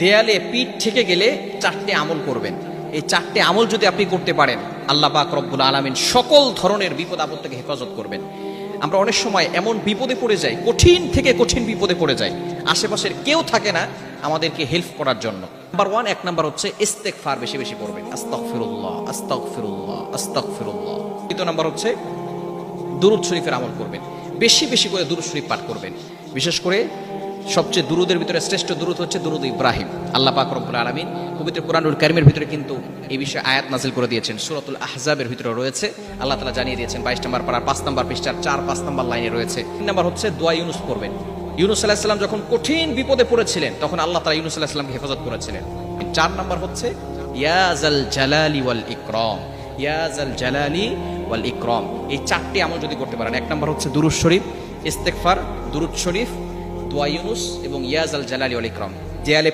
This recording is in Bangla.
দেয়ালে পিঠ থেকে গেলে চারটে আমল করবেন। এই চারটে আমল যদি আপনি করতে পারেন, আল্লাহ পাক রব্বুল আলমিন সকল ধরনের বিপদ আপদ থেকে হেফাজত করবেন। আমরা অনেক সময় এমন বিপদে পড়ে যাই, কঠিন থেকে কঠিন বিপদে পড়ে যাই। আশেপাশের কেউ থাকে না আমাদেরকে হেল্প করার জন্য। নাম্বার ওয়ান এক নাম্বার হচ্ছে ইস্তেক ফার বেশি বেশি করবেন আস্তক ফিরুল্লাহ আস্তক ফিরুল্লাহ আস্তক ফিরুল্লাহ দ্বিতীয় নাম্বার হচ্ছে দুরুদ শরীফের আমল করবেন। বেশি বেশি করে দুরুদ শরীফ পাঠ করবেন। বিশেষ করে সবচেয়ে দুরুদের ভিতরে শ্রেষ্ঠ দুরুদ হচ্ছে দুরুদ ইব্রাহিম। আল্লাহ পাক রব্বুল আলামিন পবিত্র কোরআনুল কারিমের ভিতরে কিন্তু এই বিষয়ে আয়াত নাজিল করে দিয়েছেন। সূরাতুল আহজাবের ভিতরে রয়েছে। আল্লাহ তালা জানিয়ে দিয়েছেন 22 নম্বর পারার 5 নম্বর পৃষ্ঠার 4 5 নম্বর লাইনে রয়েছে। তিন নম্বর হচ্ছে দোয়া ইউনুস করবেন ইউনুস আলাইহিস সালাম যখন কঠিন বিপদে পড়েছিলেন, তখন আল্লাহ তালা ইউনুস আলাইহিস সালামকে হেফাজত করেছিলেন। চার নম্বর হচ্ছে ইয়াজাল জালালি ওয়াল ইকরাম। ইয়াজাল জালালি ওয়াল ইকরাম। এই চারটি আমল যদি করতে পারেন, এক নম্বর হচ্ছে দুরুদ শরীফ, ইস্তেগফার, দুরুদ শরীফ দোয়া ইউনুস এবং ইয়াজাল জালালি অলিক্রম ইকরাম। দেয়ালে